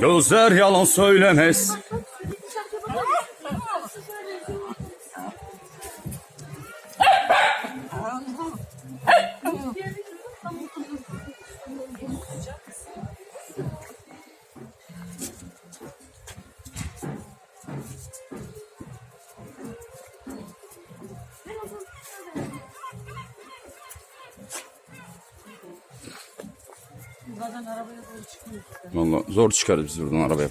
Gözler yalan söylemez. Zaten arabaya doğru çıkmıyor. Valla zor çıkarız biz buradan arabaya.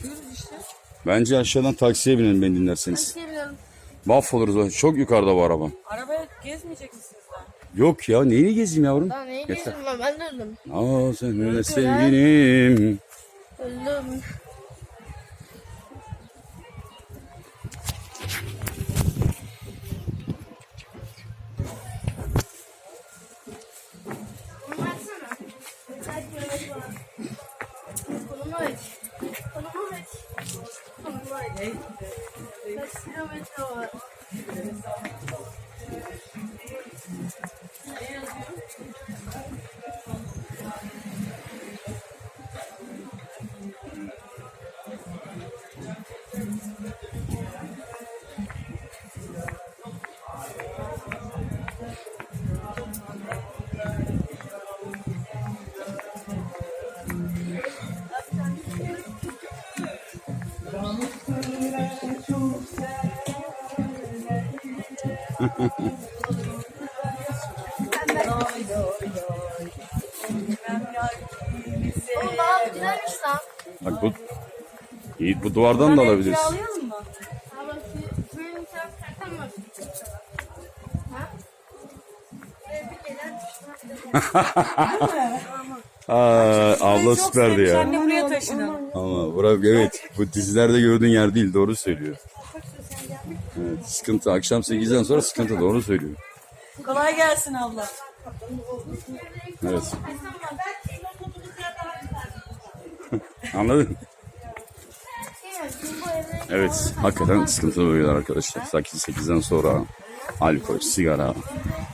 Bence aşağıdan taksiye binelim beni dinlerseniz. Mahvoluruz. o. Çok yukarıda bu araba. Arabaya gezmeyecek misiniz daha? Yok ya neyini gezeyim yavrum? Daha neyi Yeter. gezdim ben? Ben de öldüm. Aa sen de sevgilim. Bu duvardan da alabiliriz. Kiralayalım mı? Ha bak şu benim sen sen var. Ha? Ee, bir gelen Aa, abla Çok süperdi sevmiş, ya. Anne buraya taşının. Ama Burak evet bu dizilerde gördüğün yer değil doğru söylüyor. Evet, sıkıntı akşam 8'den sonra sıkıntı doğru söylüyor. Kolay gelsin abla. Evet. Anladın? Evet hakikaten sıkıntılı bölgeler arkadaşlar. 8-8'den sonra alkol, sigara,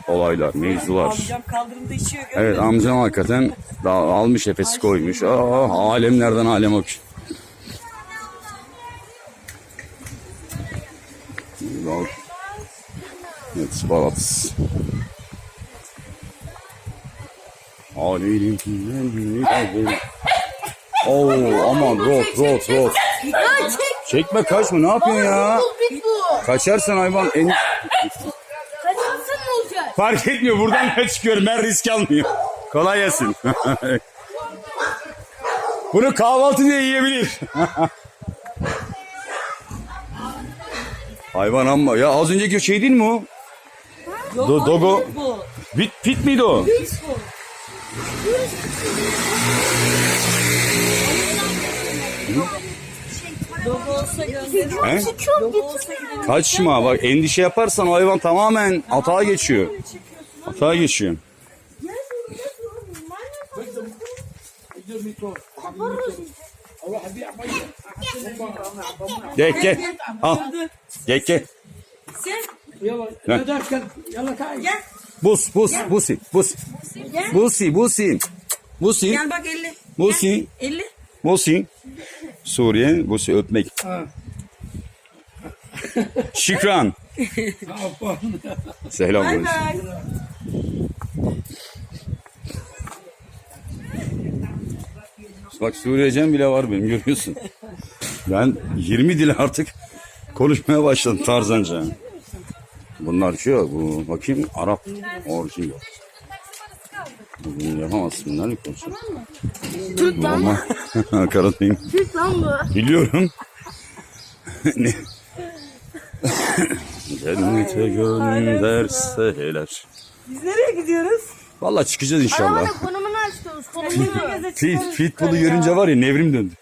olaylar, mevzular. Amcam kaldırımda içiyor. görüyor Evet amcam hakikaten daha almış Efes'i koymuş. Aa, alemlerden alem ok. Evet Balat. Alemin Oo aman rot rot rot. Çekme kaçma ne yapıyorsun ya? Bit bu. Kaçarsan hayvan en... Kaçarsın ne olacak? Fark etmiyor buradan da çıkıyorum ben risk almıyorum. Kolay gelsin. Bunu kahvaltı diye yiyebilir. Hayvan amma. Ya az önceki şey değil mi o? Do- dogo. Bu. Pit, pit miydi o? Dogo olsa Kaçma bak endişe yaparsan o hayvan tamamen atağa geçiyor. Atağa geçiyor. Gel gel. Al. Gel gel. Gel. Bus bus busi bus. Busi busi. Busi. Gel bak elli. Busi. Elli. Mosin. Suriye. Bosi öpmek. Şükran. Selam. Bye bye. Bak Suriyecem bile var benim görüyorsun. Ben 20 dil artık konuşmaya başladım Tarzanca. Bunlar şey yok, bu bakayım Arap orijin yok. Bunu yapamazsın bunlar mı konuşuyor? Türk lan bu. Ama Karadayım. Türk lan bu. Biliyorum. ne? Cennete gönderseler. Biz nereye gidiyoruz? Vallahi çıkacağız inşallah. Arabanın konumunu açtınız. Konumunu. Fit, Pitbull'u görünce var ya nevrim döndü.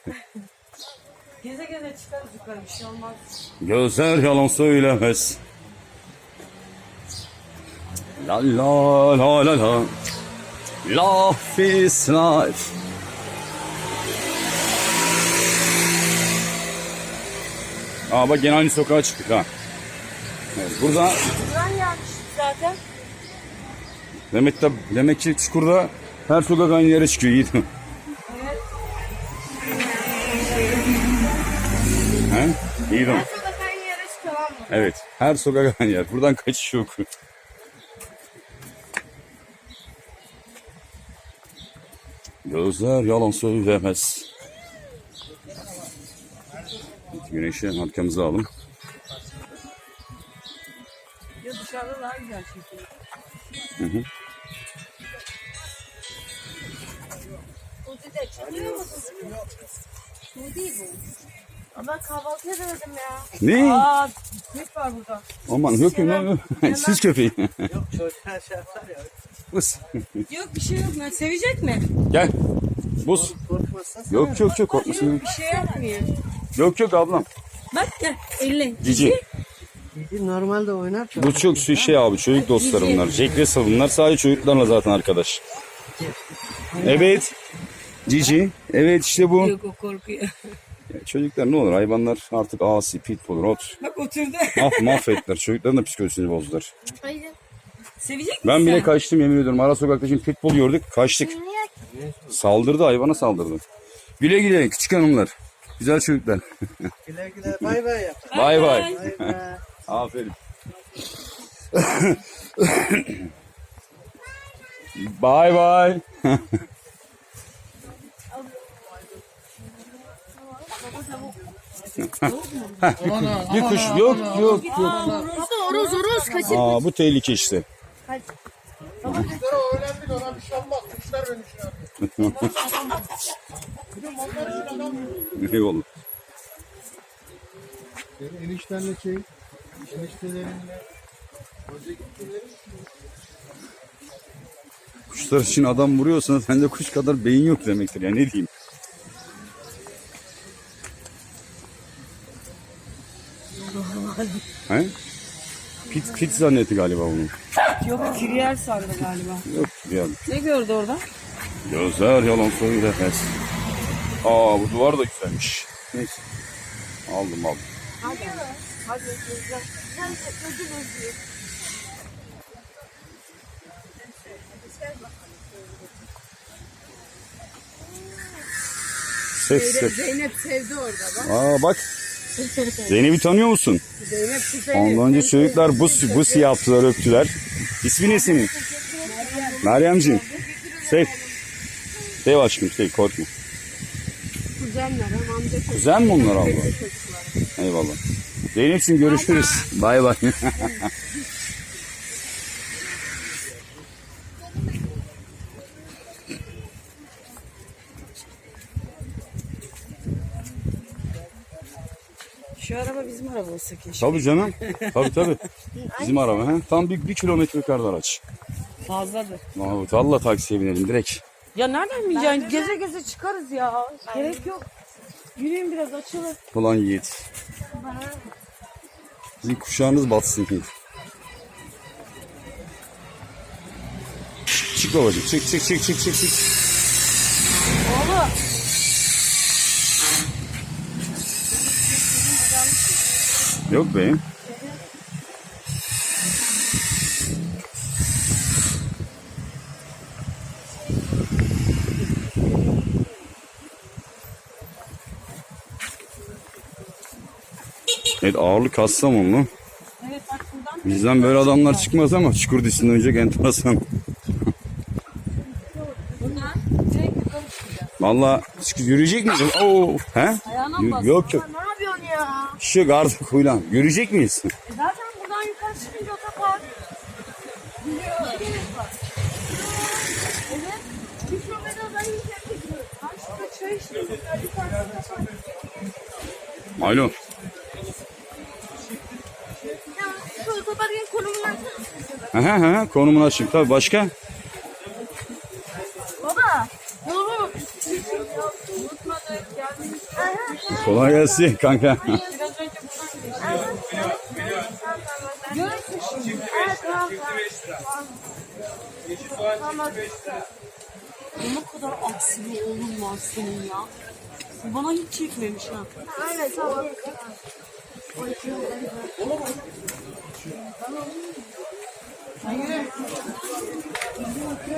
Geze geze çıkarız yukarı bir şey olmaz. Gözler yalan söylemez. La la la la la. Life is life. Aa bak gene aynı sokağa çıktık ha. Evet, burada Buradan gelmiş zaten. demek, de, demek ki çukurda her sokak aynı yere çıkıyor Yiğit. Evet. He? Yiğitim. Ben sokak aynı yere çıkıyorum ama. Evet. Her sokak aynı yer. Buradan kaçış yok. Gözler yalan söylemez. Güneşi arkamıza alın. Ya dışarıda daha güzel çekiyor. Bu de çıkıyor? Bu değil bu. Ama kahvaltıya döndüm ya. Ne? Aa, köpek var burada. Aman yok yok. Siz köpeği. Yok çocuğa şey yapar ya. Bus. Yok bir şey yok. Ben sevecek mi? Gel. Buz. Korkmazsan Yok yok yok korkmasın. Yok bir şey yapmıyor. Yok yok ablam. Bak gel elle. Cici. Cici normalde oynar. Bu çok su şey abi çocuk dostları bunlar. Jack Russell bunlar sadece çocuklarla zaten arkadaş. Evet. Cici. Evet işte bu. Yok o korkuyor. Çocuklar ne olur hayvanlar artık asi, pitbull, rot. Bak oturdu. Ah mahvettiler. Çocukların da psikolojisini bozdular. Hayır. Sevecek misin Ben bile sen? kaçtım yemin ediyorum. Ara sokakta şimdi pitbull gördük. Kaçtık. Saldırdı hayvana saldırdı. Güle güle küçük hanımlar. Güzel çocuklar. Güle güle bay bay yap. Bay bay. Bay bay. Aferin. Bay bay. Bir kuş yok yok yok. Baba horoz horoz kaçır. Aa bu tehlike işte. Öğrendik ona bir şey olmaz. Kuşlar beni şey yapıyor. Eyvallah. Senin eniştenle şey, eniştelerinle hoca gittiler. Kuşlar için adam vuruyorsan sende kuş kadar beyin yok demektir ya ne diyeyim. He? Pit, pit zannetti galiba bunu. Yok kiriyer sandı galiba. Yok ya. Ne gördü orada? Gözler yalan söylemez. Aa bu duvar da güzelmiş. Neyse. Aldım aldım. Hadi güzel. Sen ödül. Ses ses. Zeynep sevdi orada bak. Aa bak. Zeynep'i tanıyor musun? Zeynep. Ondan önce çocuklar buz, buz yaptılar öptüler. İsmi ne senin? Meryemciğim. Sev. Sev aşkım sev korkma. Kuzenler amca Kuzen mi onlar abla? Eyvallah. Zeynep'ciğim görüşürüz. Bay bay. Şu araba bizim araba olsa keşke. tabii canım. Tabii tabii. Bizim araba. He? Tam bir, bir kilometre yukarıda araç. Fazladır. Mahmut valla taksiye binelim direkt. Ya nereden bileceksin? Geze geze çıkarız ya. Gerek yok. Yürüyün biraz açılır. Ulan Yiğit. Sizin kuşağınız batsın Yiğit. Çık babacık çık çık çık çık çık. çık. Yok be. Evet ağırlık Kastamonlu. Evet bak buradan. Bizden böyle adamlar çıkmaz ama çukur dişinden önce enteresan. Valla yürüyecek miyiz? Oo, he? Ayağına mı? Yok yok. Şu gardı kuyulan. Yürüyecek miyiz? E zaten buradan yukarı çıkınca otopark. Evet. Bir kilometre daha yiyecek gidiyor. Ha şurada çay içiyor. Bir tane Alo. Şu otoparkın konumunu açsana. Hı hı hı. Konumunu açayım. Tabii başka? Baba. Yolu. Unutmadık geldik. Kolay gelsin kanka. Biraz önce buradan geçtik. Görürsün şimdi. Evet tamam tamam. Ne kadar aksi bir oğlum var senin ya. Bana hiç çekmemiş ha. Aynen tamam.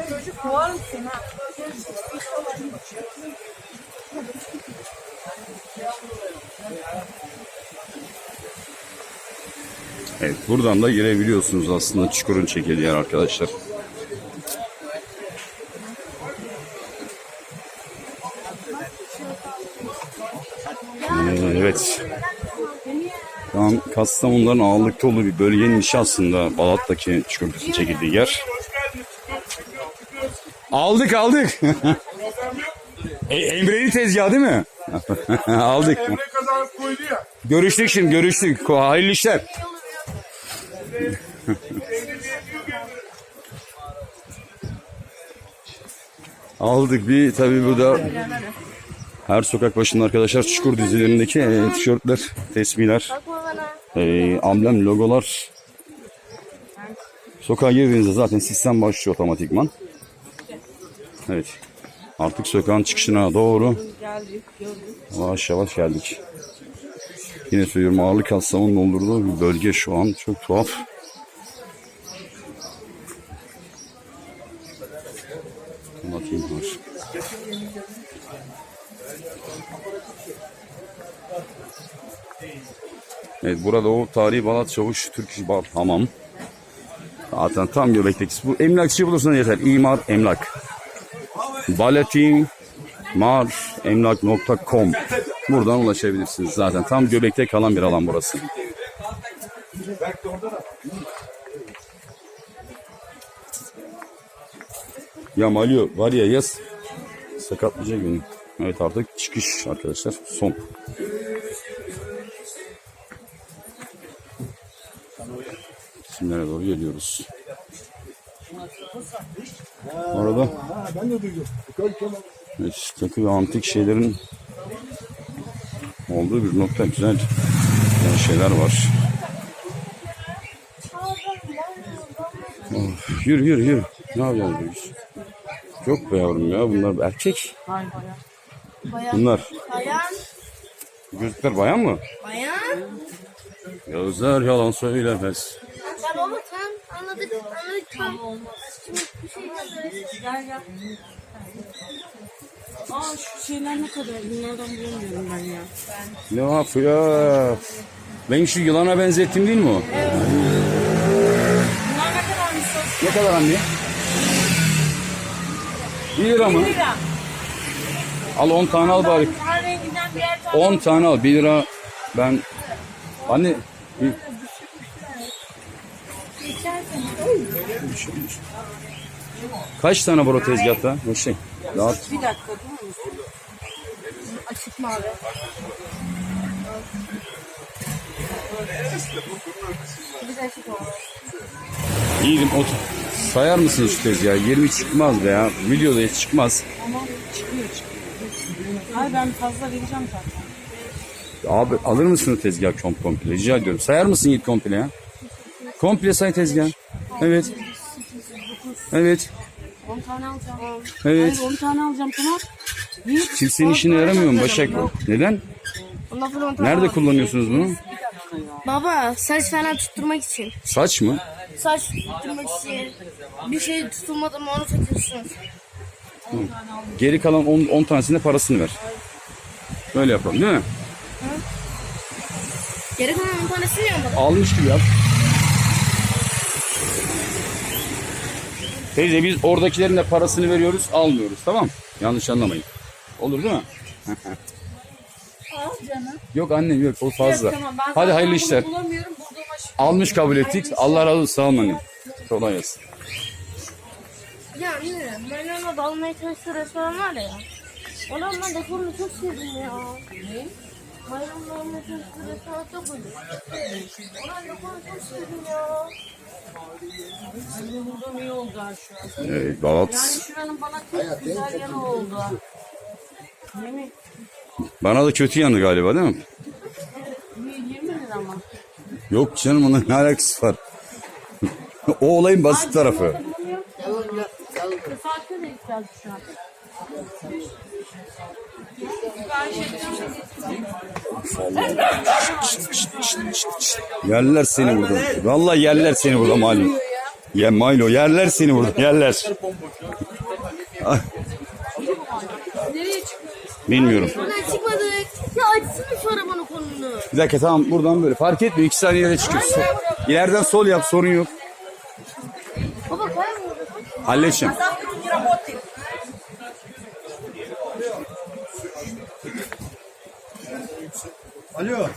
Çocuk kovar mısın ha? Evet buradan da girebiliyorsunuz aslında çukurun çekildiği yer arkadaşlar. Ee, Evet. Tam Kastamonu'ların ağırlıkta olduğu bir bölgenin içi aslında Balat'taki çukurun çekildiği yer. Aldık aldık. e, Emre'nin tezgahı değil mi? aldık. Görüştük şimdi görüştük. Hayırlı işler. Aldık bir tabii burada her sokak başında arkadaşlar çukur dizilerindeki e, tişörtler, tesbihler, e, amblem, logolar. Sokağa girdiğinizde zaten sistem başlıyor otomatikman. Evet. Artık sokağın çıkışına doğru yavaş yavaş geldik. Yine söylüyorum ağırlık hastamın doldurduğu bir bölge şu an. Çok tuhaf. Bakayım var. Evet burada o tarihi Balat Çavuş Türk Bal Hamam. Zaten tam göbekteki. Bu emlakçı bulursanız yeter. İmar emlak. Baletin mar emlak.com Buradan ulaşabilirsiniz. Zaten tam göbekte kalan bir alan burası. Ya Malio var ya yaz sakatlayacak beni. Evet artık çıkış arkadaşlar. Son. Şimdilere doğru geliyoruz. Orada. Evet, ve antik şeylerin olduğu bir nokta güzel, güzel şeyler var. Of, yürü yürü yürü. Ne yapacağız biz? Yok be yavrum ya bunlar erkek. Hayır. Bunlar. Bayan. Gözlükler bayan mı? Bayan. Gözler yalan söylemez. Ya baba tamam anladık. Gel gel. Aa şu şeyler ne kadar? Bunlardan bulamıyorum ben ya. Ne yapıyor? Ben şu yılana benzettim değil mi o? Bunlar ne kadar mısın? Ne kadar anne? 1 lira mı? lira. Al 10 tane al bari. Her renginden birer tane. 10 tane al 1 lira. Ben anne bir- Kaç tane o tezgahta? Ne şey? Rahat. Bir dakika durur musun? Açık mavi. Açık. İyiydim. Otur. Sayar mısın şu tezgahı? 20 çıkmaz be ya. Videoda hiç çıkmaz. Ama çıkıyor çıkıyor. Hayır ben fazla vereceğim zaten. Abi alır mısın tezgah kom komple? Rica ediyorum. Sayar mısın Yiğit komple ya? Komple say tezgah. Evet. Evet. 10 tane alacağım. Evet. Hayır 10 tane alacağım tamam. Yiğit, Kimsenin on işine tane yaramıyor mu alacağım. Başak? Yok. Neden? Ondan sonra on tane Nerede kullanıyorsunuz bunu? Baba saç falan tutturmak için. Saç mı? Saç tutturmak için. Bir şey tutulmadı mı onu takıyorsun. Geri kalan 10, 10 tanesine parasını ver. Böyle yapalım değil mi? Geri kalan 10 tanesini mi? Almış gibi yap. Teyze biz oradakilerin de parasını veriyoruz, almıyoruz. Tamam? Yanlış anlamayın. Olur değil mi? Al canım. Yok annem yok o fazla. Tamam, ben Hadi zaten hayırlı bunu işler. Bulamıyorum. Bulduğuma şükür. Almış kabul ettik. Allah razı olsun. Sağ olun annem. Kolay gelsin. Ya anne ben ona dalmaya çalıştığı restoran var ya. Ona ben dekorunu çok sevdim ya. Ne? Bayramda almaya çalıştığı restoran çok uygun. Ona dekorunu çok sevdim ya. Ay, Bulduğum iyi oldu ha şu an. Evet, Balat. Yani şuranın bana tek güzel yanı oldu. Değil mi? Bana da kötü yandı galiba değil mi? Bir 20 lira mı? Yok canım onun ne alakası var? o olayın basit tarafı. Saatte de ihtiyacı şu an. Yerler seni burada. Vallahi yerler seni burada Milo. Ye Milo yerler seni burada yerler. Bilmiyorum. Buradan çıkmadık. Ya açsana şu arabanın konumunu. Bir dakika tamam buradan böyle fark etmiyor. iki saniyede çıkıyorsun. İleriden sol yap sorun yok. Baba kayboldu. Halledeceğim. Alo.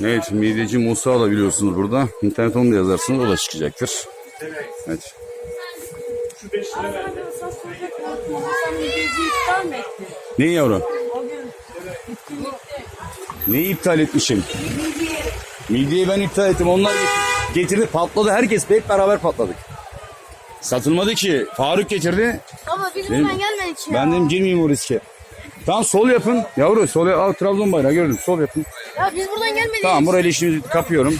Evet mideci Musa da biliyorsunuz burada. İnternet onu da yazarsınız o da çıkacaktır. Evet. Neyi yavrum? Neyi iptal etmişim? Midyeyi ben iptal ettim. Onlar getirdi patladı. Herkes hep beraber patladık. Satılmadı ki. Faruk getirdi. Baba biz Benim- buradan gelmedik ya. Ben dedim girmeyeyim o riske. Tamam sol yapın. Yavru sol yap. Al Trabzon bayrağı gördüm. Sol yapın. Ya biz buradan gelmedik. Tamam burayla işimizi kapıyorum.